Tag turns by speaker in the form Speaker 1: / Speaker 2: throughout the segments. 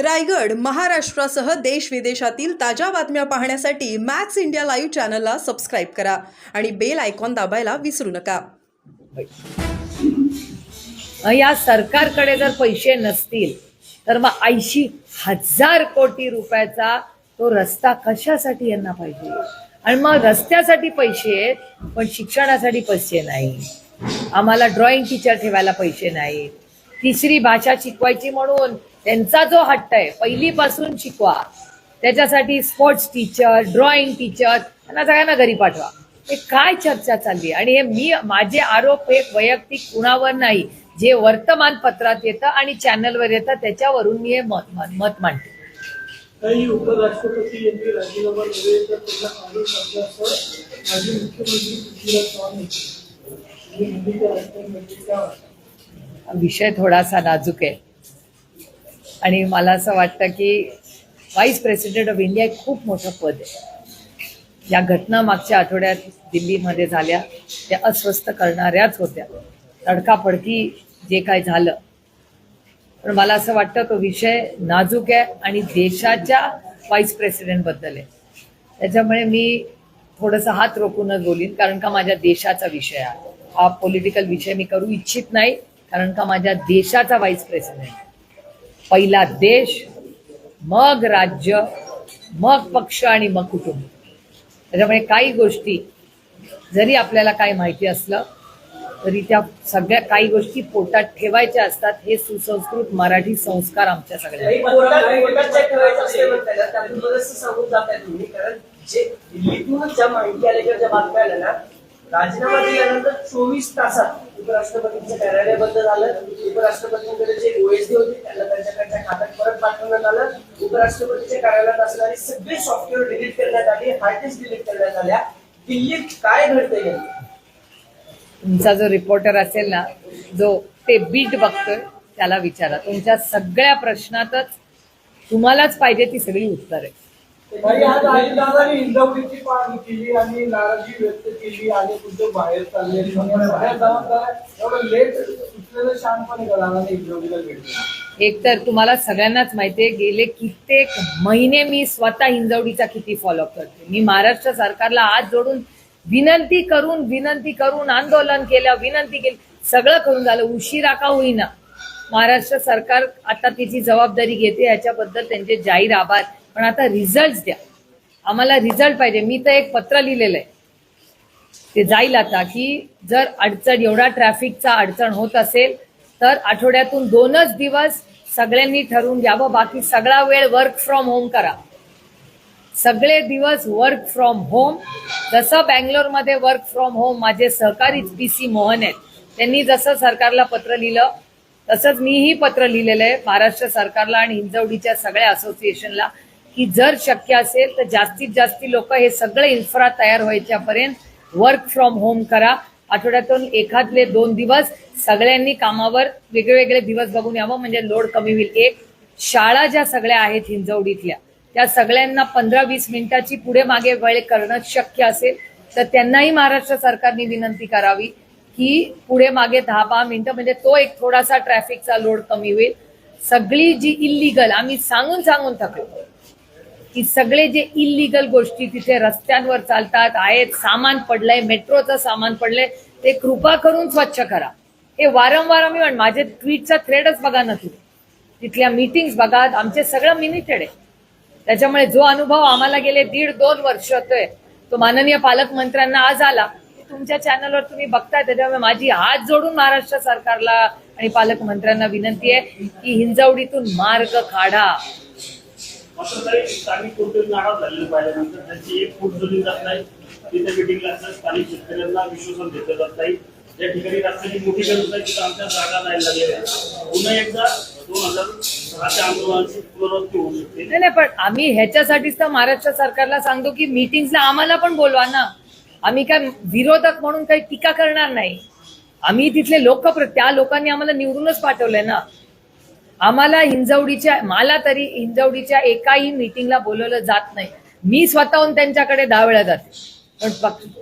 Speaker 1: रायगड महाराष्ट्रासह देश विदेशातील ताज्या बातम्या पाहण्यासाठी मॅक्स इंडिया लाईव्ह चॅनलला सबस्क्राईब करा आणि बेल आयकॉन दाबायला विसरू नका.
Speaker 2: या सरकारकडे जर पैसे नसतील तर मग ऐंशी हजार कोटी रुपयाचा तो रस्ता कशासाठी यांना पाहिजे? आणि मग रस्त्यासाठी पैसे आहेत पण शिक्षणासाठी पैसे नाही. आम्हाला ड्रॉइंग टीचर ठेवायला पैसे नाहीत. तिसरी भाषा शिकवायची म्हणून त्यांचा जो हट्ट आहे पहिलीपासून शिकवा. त्याच्यासाठी स्पोर्ट्स टीचर ड्रॉइंग टीचर यांना सगळ्यांना घरी पाठवा. हे काय चर्चा चालली? आणि हे मी माझे आरोप हे वैयक्तिक कुणावर नाही. जे वर्तमानपत्रात येतं आणि चॅनलवर येतं त्याच्यावरून मी हे मत मत- मत मांडते.
Speaker 3: काही उपराष्ट्रपती यांनी राजीनामा नव्हे तर त्यांना काढून टाकल्याचं माजी मुख्यमंत्री पृथ्वीराज चव्हाण यांनी आणि मोदीच्या राजकारणामध्ये काय वाटतं
Speaker 2: विषय थोडासा नाजूक आहे. आणि मला असं वाटतं की व्हाईस प्रेसिडेंट ऑफ इंडिया एक खूप मोठं पद आहे. या घटना मागच्या आठवड्यात दिल्लीमध्ये झाल्या. त्या अस्वस्थ करणाऱ्याच होत्या. तडकाफडकी जे काय झालं. पण मला असं वाटतं तो विषय नाजूक आहे आणि देशाच्या व्हाईस प्रेसिडेंटबद्दल आहे. त्याच्यामुळे मी थोडंसं हात रोखूनच बोलीन कारण का माझ्या देशाचा विषय आहे. हा पॉलिटिकल विषय मी करू इच्छित नाही कारण का माझ्या देशाचा व्हाईस प्रेसिडेंट पहिला देश मग राज्य मग पक्ष आणि मग कुटुंब. त्याच्यामुळे काही गोष्टी जरी आपल्याला काही माहिती असलं तरी त्या सगळ्या काही गोष्टी पोटात ठेवायच्या असतात. हे सुसंस्कृत मराठी संस्कार आमच्या सगळ्या
Speaker 4: राजीनामा दिल्यानंतर चोवीस तासात उपराष्ट्रपतींचं कार्यालय बंद झालं उपराष्ट्रपतींकडे जे ओएसडी होते त्यांना त्यांच्याकडच्या खात्यात परत पाठवण्यात आलं. उपराष्ट्रपतीच्या कार्यालयात असणारी सगळी सॉफ्टवेअर डिलीट करण्यात आली हार्ड डिस्क डिलीट करण्यात आल्या. दिल्लीत काय घडतंय
Speaker 2: तुमचा जो रिपोर्टर असेल ना जो ते बीट बघतोय त्याला विचारा. तुमच्या सगळ्या प्रश्नातच तुम्हालाच पाहिजे ती सगळी उत्तर. आहे
Speaker 3: काही आज अजितदादांनी इंदावरीची पाहणी केली आणि नाराजी व्यक्त केली आणि उद्योग बाहेर चालले. बाहेर जबाबदार एवढं लेट सुचलेलं शांतपणे करायला आणि भेटलं.
Speaker 2: एकतर तुम्हाला सगळ्यांनाच माहितीये गेले कित्येक महिने मी स्वतः हिंजवडीचा किती फॉलोअप करते. मी महाराष्ट्र सरकारला हात जोडून विनंती करून विनंती करून आंदोलन केलं विनंती केली सगळं करून झालं. उशिरा का होईना. महाराष्ट्र सरकार आता तिची जबाबदारी घेते याच्याबद्दल त्यांचे जाहीर आभार. पण आता रिझल्ट द्या. आम्हाला रिझल्ट पाहिजे. मी तर एक पत्र लिहिलेलं आहे ते जाईल आता की जर अडचण एवढा ट्रॅफिकचा अडचण होत असेल तर आठवड्यातून दोनच दिवस सगळ्यांनी ठरवून घ्यावं. बाकी सगळा वेळ वर्क फ्रॉम होम करा. सगळे दिवस वर्क फ्रॉम होम जसं बँगलोरमध्ये वर्क फ्रॉम होम माझे सहकारी पी सी मोहन आहेत. त्यांनी जसं सरकारला पत्र लिहिलं तसंच मीही पत्र लिहिलेलं आहे. महाराष्ट्र सरकारला आणि हिंजवडीच्या सगळ्या असोसिएशनला की जर शक्य असेल तर जास्तीत जास्ती लोक हे सगळे इन्फ्रा तयार व्हायच्यापर्यंत वर्क फ्रॉम होम करा. आठवड्यातून एखादले दोन दिवस सगळ्यांनी कामावर वेगळे वेगळे दिवस बघून यावं म्हणजे लोड कमी होईल. एक शाळा ज्या सगळ्या आहेत हिंजवडीतल्या त्या सगळ्यांना पंधरा वीस मिनिटाची पुढे मागे वेळ करणं शक्य असेल तर त्यांनाही महाराष्ट्र सरकारने विनंती करावी की पुढे मागे दहा बारा मिनिटं म्हणजे तो एक थोडासा ट्रॅफिकचा लोड कमी होईल. सगळी जी इल्लीगल आम्ही सांगून सांगून थकलो. की सगळे जे इल्लीगल गोष्टी तिथे रस्त्यांवर चालतात आहेत सामान पडलंय मेट्रोचं सामान पडलंय ते कृपा करून स्वच्छ करा. हे वारंवार आम्ही म्हण माझे ट्विटचा थ्रेडच बघा ना तुम्ही. तिथल्या मीटिंग्स बघा आमचे सगळं मिनिटेड आहे. त्याच्यामुळे जो अनुभव आम्हाला गेले दीड दोन वर्ष होतोय तो माननीय पालकमंत्र्यांना आज आला. तुमच्या चॅनलवर तुम्ही बघताय त्याच्यामुळे माझी हात जोडून महाराष्ट्र सरकारला आणि पालकमंत्र्यांना विनंती आहे की हिंजवडीतून मार्ग काढा.
Speaker 5: मात्र तरी स्थानिक कोणतरी नाराज झालेलं पाहिल्यानंतर त्यांची एक फूट जोडली जात नाही. तिथे मिटिंगला असतात स्थानिक शेतकऱ्यांना विश्वासन घेतलं जात नाही. या ठिकाणी रस्त्याची मोठी गरज आहे तिथं आमच्या जागा नाही लागलेल्या पुन्हा एकदा दोन हजार सहाच्या आंदोलनाची पुनरावृत्ती होऊ शकते.
Speaker 2: नाही नाही पण आम्ही ह्याच्यासाठीच तर महाराष्ट्र सरकारला सांगतो की मीटिंगला आम्हाला पण बोलवा ना. आम्ही काय विरोधक म्हणून काही टीका करणार नाही. आम्ही तिथले लोक त्या लोकांनी आम्हाला निवडूनच पाठवलंय ना. आम्हाला हिंजवडीच्या मला तरी हिंजवडीच्या एकाही मीटिंगला बोलवलं जात नाही. मी स्वतःहून त्यांच्याकडे दहा वेळा जाते. पण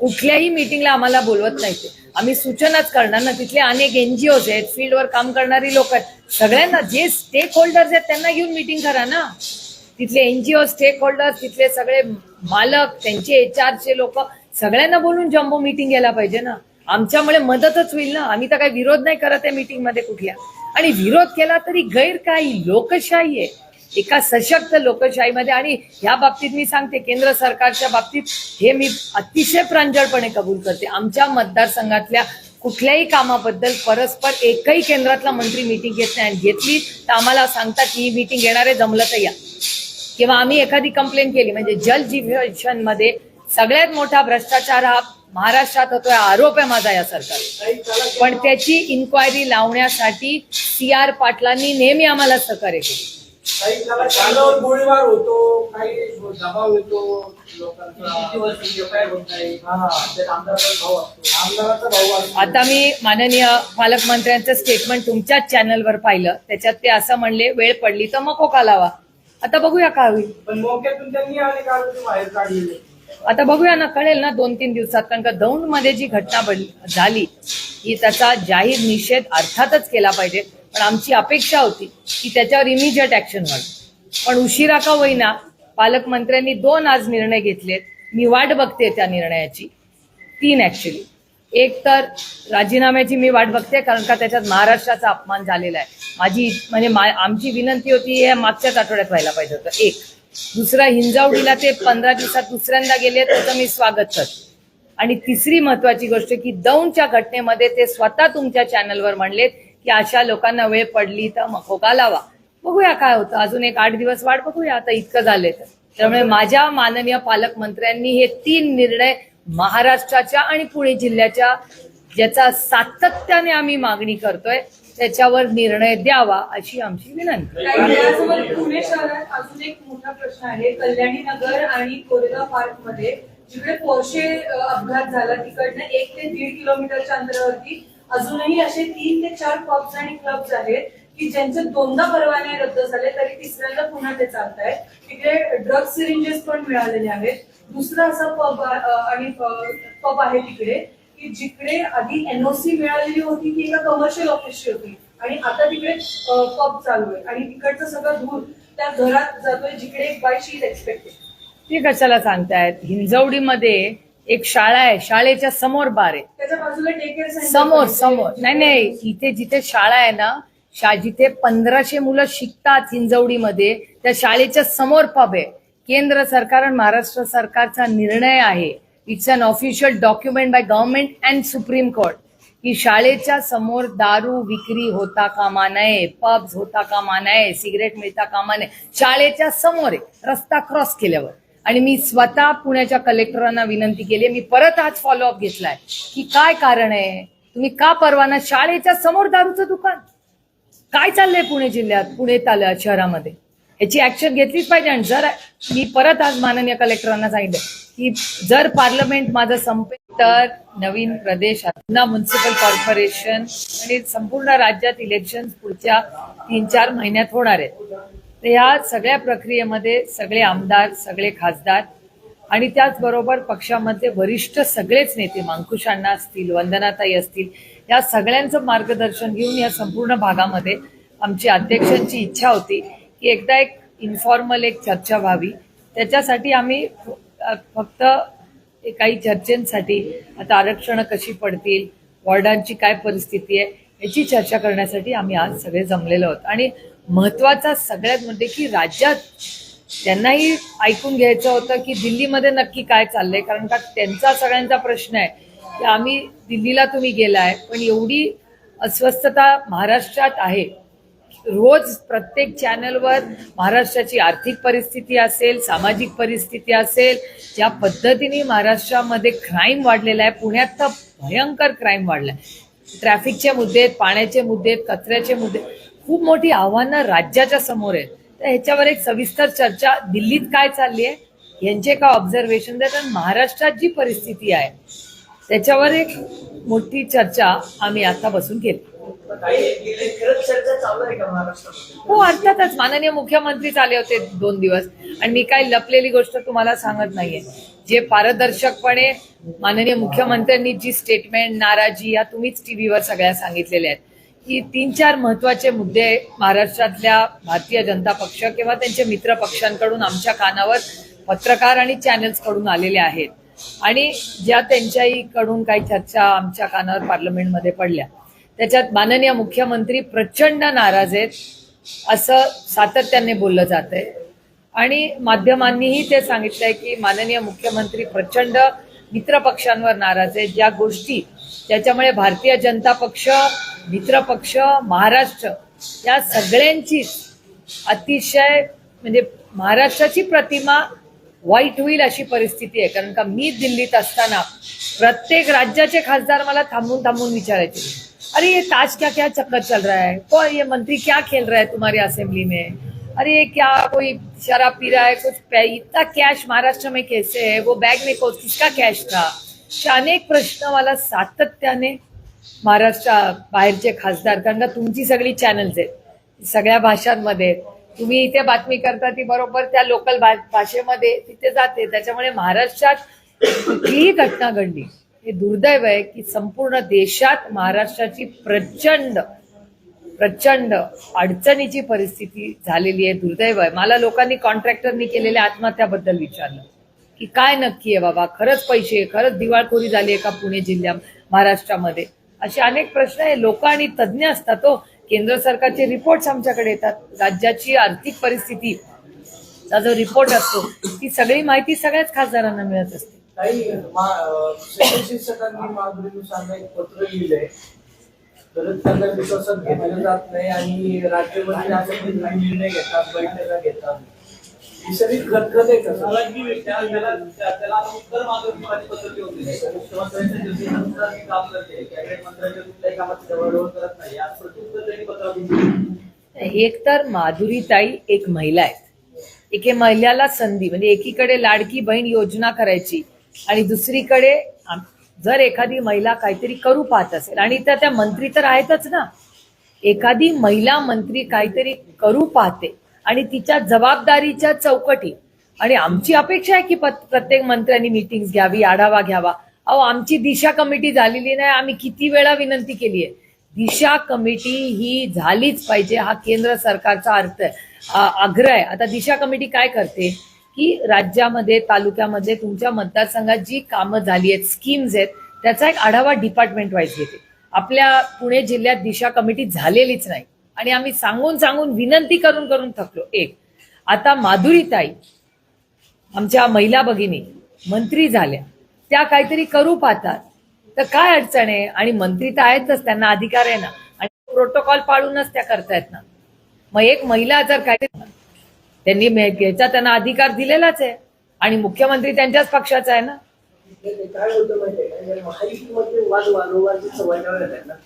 Speaker 2: कुठल्याही मिटिंगला आम्हाला बोलवत नाही ते. आम्ही सूचनाच करणार ना तिथले अनेक एनजीओज आहेत फील्डवर काम करणारी लोक आहेत. सगळ्यांना जे स्टेक होल्डर्स आहेत त्यांना घेऊन मिटिंग करा ना. तिथले एनजीओ स्टेक होल्डर्स तिथले सगळे मालक त्यांचे एच आरचे लोक सगळ्यांना बोलून जम्बो मिटिंग घ्यायला पाहिजे ना. आमच्यामुळे मदतच होईल ना. आम्ही तर काही विरोध नाही करत आहे मिटिंगमध्ये कुठल्या. आणि विरोध केला तरी गैर काही लोकशाही आहे. एका सशक्त लोकशाहीमध्ये आणि ह्या बाबतीत मी सांगते केंद्र सरकारच्या बाबतीत हे मी अतिशय प्रांजळपणे कबूल करते. आमच्या मतदारसंघातल्या कुठल्याही कामाबद्दल परस्पर एकही केंद्रातला मंत्री मिटिंग घेत नाही. आणि घेतली तर आम्हाला सांगतात की ही मिटिंग येणारे जमलं तर या. किंवा आम्ही एखादी कंप्लेंट केली म्हणजे जल जीवनमध्ये सगळ्यात मोठा भ्रष्टाचार हा महाराष्ट्रात होतोय हा आरोप आहे माझा या सरकार पण त्याची इन्क्वायरी लावण्यासाठी सी आर पाटलांनी नेहमी आम्हाला सहकार्य केलं.
Speaker 3: गोळीबार होतो काही दबाव येतो
Speaker 2: आता मी माननीय पालकमंत्र्यांचं स्टेटमेंट तुमच्याच चॅनलवर पाहिलं. त्याच्यात ते असं म्हणले वेळ पडली तर मग कोका लावा? आता बघूया काय होईल.
Speaker 3: पण मोक्यातून त्यांनी बाहेर काढलेले.
Speaker 2: आता बघूया ना कळेल ना दोन तीन दिवसात कारण का दौंडमध्ये जी घटना झाली ही त्याचा जाहीर निषेध अर्थातच केला पाहिजे. पण आमची अपेक्षा होती की त्याच्यावर इमिजिएट ऍक्शन व्हावी पण उशिरा का होईना पालकमंत्र्यांनी दोन आज निर्णय घेतलेत. मी वाट बघते त्या निर्णयाची. तीन ऍक्च्युली एक तर राजीनाम्याची मी वाट बघते कारण का त्याच्यात महाराष्ट्राचा अपमान झालेला आहे. माझी म्हणजे आमची विनंती होती हे मागच्याच आठवड्यात व्हायला पाहिजे होतं. एक. दुसरा हिंजावडीला ते पंधरा दिवसात दुसऱ्यांदा गेले त्याचं मी स्वागत करते. आणि तिसरी महत्वाची गोष्ट की दौंडच्या घटनेमध्ये ते स्वतः तुमच्या चॅनलवर म्हणलेत की अशा लोकांना वेळ पडली तर मखोका लावा. बघूया काय होतं. अजून एक आठ दिवस वाट बघूया. आता इतकं झालंय तर. त्यामुळे माझ्या माननीय पालकमंत्र्यांनी हे तीन निर्णय महाराष्ट्राच्या आणि पुणे जिल्ह्याच्या ज्याचा सातत्याने आम्ही मागणी करतोय त्याच्यावर निर्णय द्यावा अशी आमची विनंती.
Speaker 6: पुणे शहरात अजून एक मोठा प्रश्न आहे. कल्याणी नगर आणि कोरेगाव पार्कमध्ये जिकडे पोर्शे अपघात झाला तिकडनं एक ते दीड किलोमीटरच्या अंतरावरती अजूनही असे तीन ते चार पब्स आणि क्लब्स आहेत की ज्यांचे दोनदा परवाने रद्द झाले तरी तिसऱ्यांदा पुन्हा ते चालत आहेत तिकडे ड्रग सिरिंजेस पण मिळालेले आहेत. दुसरा असा पब आणि पब आहे तिकडे. की जिकडे आधी एनओसी मिळालेली होती ती एका कमर्शियल ऑफिसची होती. आणि आता तिकडे पब चालू आहे. आणि तिकडचं सगळं धूर त्या घरात जातोय जिकडे एक बाय शी एक्सपेक्टेड
Speaker 2: ते कशाला सांगतायत? हिंजवडीमध्ये एक शाळा आहे. शाळेच्या समोर बार आहे.
Speaker 6: त्याच्या बाजूला केअर
Speaker 2: समोर समोर. नाही नाही. इथे जिथे शाळा आहे ना शा जिथे पंधराशे मुलं शिकतात हिंजवडीमध्ये त्या शाळेच्या समोर पब आहे. केंद्र सरकार आणि महाराष्ट्र सरकारचा निर्णय आहे. It's an official document by government and supreme court की शाळेच्या समोर दारू विक्री होता कामा नये पब्स होता कामा नये सिगरेट मिळता कामा नये शाळेच्या समोर रस्ता क्रॉस केल्यावर. आणि मी स्वतः पुण्याच्या कलेक्टरांना विनंती केली मी परत आज फॉलोअप घेतलाय. की काय कारण आहे? तुम्ही का परवाना शाळेच्या समोर दारूचं दुकान? काय चाललंय पुणे जिल्ह्यात पुणे ताल्या शहरामध्ये? याची ऍक्शन घेतलीच पाहिजे. आणि जर मी परत आज माननीय कलेक्टरांना सांगितलं की जर पार्लमेंट माझं संपेल तर नवीन प्रदेशात पुन्हा म्युन्सिपल कॉर्पोरेशन आणि संपूर्ण राज्यात इलेक्शन पुढच्या तीन चार महिन्यात होणार आहेत. तर ह्या सगळ्या प्रक्रियेमध्ये सगळे आमदार सगळे खासदार आणि त्याचबरोबर पक्षामध्ये वरिष्ठ सगळेच नेते मांकुश अण्णा असतील वंदनाताई असतील या सगळ्यांचं मार्गदर्शन घेऊन या संपूर्ण भागामध्ये आमची अध्यक्षांची इच्छा होती की एकदा एक इन्फॉर्मल एक चर्चा व्हावी. त्याच्यासाठी आम्ही फक्त काही चर्चेंसाठी आता आरक्षणं कशी पडतील वॉर्डांची काय परिस्थिती आहे याची चर्चा करण्यासाठी आम्ही आज सगळे जमलेलो आहोत. आणि महत्त्वाचा सगळ्यात म्हणजे की राज्यात त्यांनाही ऐकून घ्यायचं होतं की दिल्लीमध्ये नक्की काय चाललंय कारण का त्यांचा सगळ्यांचा प्रश्न आहे की आम्ही दिल्लीला तुम्ही गेलाय पण एवढी अस्वस्थता महाराष्ट्रात आहे रोज प्रत्येक चॅनलवर महाराष्ट्राची आर्थिक परिस्थिती असेल सामाजिक परिस्थिती असेल ज्या पद्धतीने महाराष्ट्रामध्ये क्राईम वाढलेला आहे पुण्यात तर भयंकर क्राईम वाढलाय. ट्रॅफिकचे मुद्दे आहेत पाण्याचे मुद्दे आहेत कचऱ्याचे मुद्दे खूप मोठी आव्हानं राज्याच्या समोर आहेत. तर ह्याच्यावर एक सविस्तर चर्चा. दिल्लीत काय चालली आहे? यांचे का ऑब्झर्वेशन आहेत आणि महाराष्ट्रात जी परिस्थिती आहे त्याच्यावर एक मोठी चर्चा आम्ही आता बसून केली. हो अर्थातच. माननीय मुख्यमंत्रीच आले होते दोन दिवस. आणि मी काही लपलेली गोष्ट तुम्हाला सांगत नाहीये. जे पारदर्शकपणे माननीय मुख्यमंत्र्यांनी जी स्टेटमेंट नाराजी या तुम्हीच टीव्हीवर सगळ्या सांगितलेल्या आहेत. की तीन चार महत्त्वाचे मुद्दे महाराष्ट्रातल्या भारतीय जनता पक्ष किंवा त्यांचे मित्र पक्षांकडून आमच्या कानावर पत्रकार आणि चॅनल्सकडून आलेले आहेत. आणि ज्या त्यांच्याही कडून काही चर्चा आमच्या कानावर पार्लमेंटमध्ये पडल्या. त्याच्यात माननीय मुख्यमंत्री प्रचंड नाराज आहेत असं सातत्याने बोललं जात आहे. आणि माध्यमांनीही ते सांगितलंय की माननीय मुख्यमंत्री प्रचंड मित्रपक्षांवर नाराज आहेत. ज्या गोष्टी त्याच्यामुळे भारतीय जनता पक्ष मित्रपक्ष महाराष्ट्र या सगळ्यांचीच अतिशय म्हणजे महाराष्ट्राची प्रतिमा वाईट होईल अशी परिस्थिती आहे. कारण का मी दिल्लीत असताना प्रत्येक राज्याचे खासदार मला थांबून थांबून विचारायचे. अरे ये ताश क्या क्या चक्कर चल रहा है? कौन ये मंत्री क्या खेल रहा है तुम्हारी असेंबली में? अरे ये क्या कोई शराब पी रहा है? कुछ इतना कैश महाराष्ट्र में कैसे है? वो बैग में को- किसका कैश था? अनेक प्रश्न मला सातत्याने महाराष्ट्रा बाहेरचे खासदार कारण का तुमची सगळी चॅनल्स आहेत. सगळ्या भाषांमध्ये. तुम्ही इथे बातमी करता ती बरोबर त्या लोकल भाषेमध्ये तिथे जाते. त्याच्यामुळे महाराष्ट्रात कुठलीही घटना घडली. हे दुर्दैव आहे की संपूर्ण देशात महाराष्ट्राची प्रचंड प्रचंड अडचणीची परिस्थिती झालेली आहे दुर्दैव आहे. मला लोकांनी कॉन्ट्रॅक्टरनी केलेल्या आत्महत्याबद्दल विचारलं की काय नक्की आहे बाबा? खरंच पैसे खरंच दिवाळखोरी झाली आहे का पुणे जिल्ह्या महाराष्ट्रामध्ये? असे अनेक प्रश्न आहे. लोक आणि तज्ज्ञ असतात हो. केंद्र सरकारचे रिपोर्ट्स आमच्याकडे येतात. राज्याची आर्थिक परिस्थिती जो रिपोर्ट असतो ती सगळी माहिती सगळ्याच खासदारांना मिळत असते.
Speaker 3: सचिन शिक्षकांनी माधुरीनुसार एक पत्र लिहिलंय. तर त्यांना विश्वासात घेतलं जात नाही आणि राज्यमंत्री असे निर्णय घेतात बैठका घेतात. ही सगळी खतखत आहे
Speaker 7: नाही
Speaker 2: एक तर माधुरीताई एक महिला आहे एके महिलाला संधी म्हणजे एकीकडे लाडकी बहीण योजना करायची आणि दुसरीकडे जर एखादी महिला काहीतरी करू पाहत असेल आणि त्या त्या मंत्री तर आहेतच ना. एखादी महिला मंत्री काहीतरी करू पाहते आणि तिच्या जबाबदारीच्या चौकटी आणि आमची अपेक्षा आहे की प्रत्येक मंत्र्यांनी मिटिंग घ्यावी आढावा घ्यावा. अहो आमची दिशा कमिटी झालेली नाही आम्ही किती वेळा विनंती केली आहे. दिशा कमिटी ही झालीच पाहिजे हा केंद्र सरकारचा अर्थ आहे आग्रह आहे. आता दिशा कमिटी काय करते? की राज्यामध्ये तालुक्यामध्ये तुमच्या मतदारसंघात जी कामं झाली आहेत स्कीम्स आहेत त्याचा एक आढावा डिपार्टमेंट वाईज घेते. आपल्या पुणे जिल्ह्यात दिशा कमिटी झालेलीच नाही. आणि आम्ही सांगून सांगून विनंती करून करून थकलो. एक आता माधुरीताई आमच्या महिला भगिनी मंत्री झाल्या. त्या काहीतरी करू पाहतात. तर काय अडचण आहे? आणि मंत्री तर आहेतच त्यांना अधिकार आहे ना. आणि प्रोटोकॉल पाळूनच त्या करतायत ना. मग एक महिला जर काय त्यांनी मे- याचा त्यांना अधिकार दिलेलाच आहे. आणि मुख्यमंत्री त्यांच्याच पक्षाचा आहे ना?
Speaker 4: काय होतं माहितीये महायुतीमध्ये वाद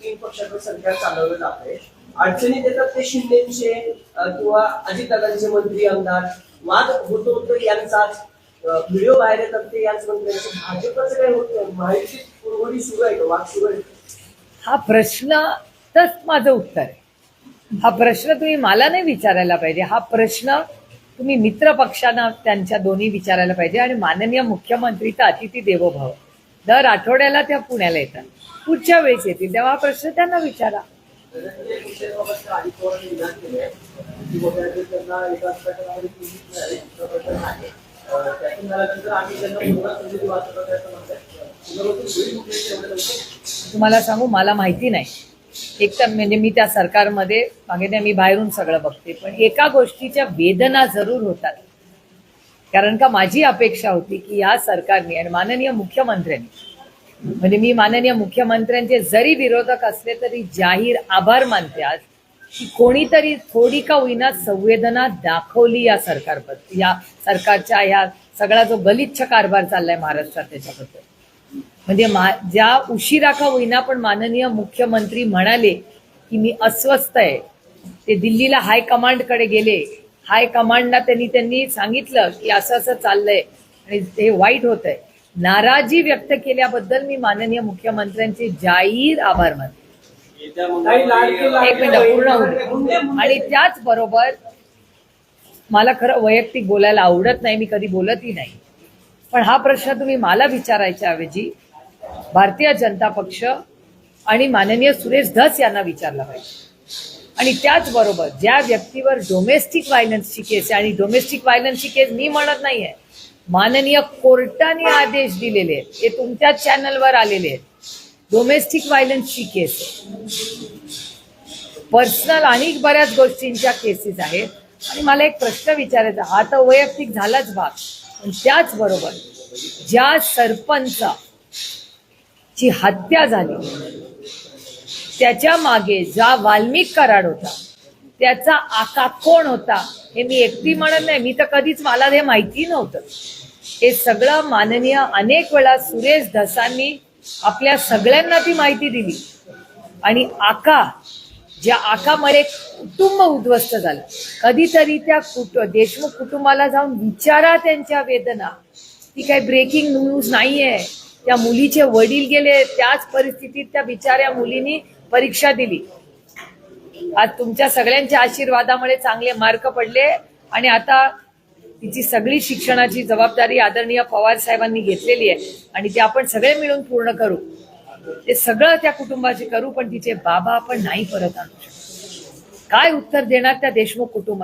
Speaker 4: तीन पक्षाचं सरकार चालवलं जात आहे. अडचणीत येतात ते शिंदेचे किंवा अजितदादांचे मंत्री आमदार. वाद होतो तर यांचाच. व्हिडिओ बाहेर येतात ते याच मंत्र्यांचे. भाजपचं काय होत? महायुतीत पुरवणी सुरू आहे का? वाद सुरू आहे?
Speaker 2: हा प्रश्न तच माझं उत्तर आहे. हा प्रश्न तुम्ही मला नाही विचारायला पाहिजे. हा प्रश्न तुम्ही मित्र पक्षांना त्यांच्या दोन्ही विचारायला पाहिजे. आणि माननीय मुख्यमंत्री तर अतिथी देवोभाव. दर आठवड्याला त्या पुण्याला येतात. पुढच्या वेळेस येतील. तेव्हा प्रश्न त्यांना विचारा. तुम्हाला सांगू मला माहिती नाही. एक तर म्हणजे मी त्या सरकारमध्ये मागे मी बाहेरून सगळं बघते. पण एका गोष्टीच्या वेदना जरूर होतात. कारण का माझी अपेक्षा होती की या सरकारने आणि माननीय मुख्यमंत्र्यांनी म्हणजे मी माननीय मुख्यमंत्र्यांचे जरी विरोधक असले तरी जाहीर आभार मानते आज की कोणीतरी थोडी का होईना संवेदना दाखवली या सरकारबद्दल या सरकारच्या या सगळा जो गलिच्छ कारभार चाललाय महाराष्ट्रात त्याच्याबद्दल. म्हणजे मा- ज्या उशिरा का होईना पण माननीय मुख्यमंत्री म्हणाले की मी अस्वस्थ आहे. ते दिल्लीला हायकमांडकडे गेले. हायकमांडला त्यांनी त्यांनी सांगितलं की असं असं चाललंय आणि ते वाईट होत आहे नाराजी व्यक्त केल्याबद्दल मी माननीय मुख्यमंत्र्यांचे जाहीर आभार मानते. एक मिनिट पूर्ण दे. आणि त्याचबरोबर मला खरं वैयक्तिक बोलायला आवडत नाही मी कधी बोलतही नाही. पण हा प्रश्न तुम्ही मला विचारायच्या ऐवजी भारतीय जनता पक्ष आणि माननीय सुरेश धस यांना विचारला पाहिजे. आणि त्याचबरोबर ज्या व्यक्तीवर डोमेस्टिक व्हायलन्सची केस आहे आणि डोमेस्टिक व्हायलन्सची केस मी म्हणत नाहीये माननीय कोर्टाने आदेश दिलेले आहेत हे तुमच्याच चॅनलवर आलेले आहेत. डोमेस्टिक व्हायलन्सची केस पर्सनल आणि बऱ्याच गोष्टींच्या केसेस आहेत. आणि मला एक प्रश्न विचारायचा हा तर वैयक्तिक झालाच भाग. पण त्याचबरोबर ज्या सरपंच ची हत्या झाली. त्याच्यामागे जा वाल्मिक कराड होता. त्याचा आका कोण होता हे मी एकटी म्हणत नाही. मी तर कधीच मला हे माहिती नव्हतं. हे सगळं माननीय अनेक वेळा सुरेश धसांनी आपल्या सगळ्यांना ती माहिती दिली. आणि आका ज्या आकामध्ये कुटुंब उद्ध्वस्त झालं. कधीतरी त्या कुट देशमुख कुटुंबाला जाऊन विचारा त्यांच्या वेदना. ती काही ब्रेकिंग न्यूज नाहीये. त्या मुलीचे वडील गेले त्याच परिस्थितीत त्या बिचाऱ्या मुलीनी परीक्षा दिली. आज तुमच्या सगळ्यांच्या आशीर्वादामुळे चांगले मार्क पडले आणि आता तिची सगळी शिक्षणाची जबाबदारी आदरणीय पवार साहेबांनी घेतलेली आहे आणि ते आपण सगळे मिळून पूर्ण करू. ते सगळं त्या कुटुंबाचे करू पण तिचे बाबा आपण नाही परत आणू काय उत्तर देणार त्या देशमुख कुटुंब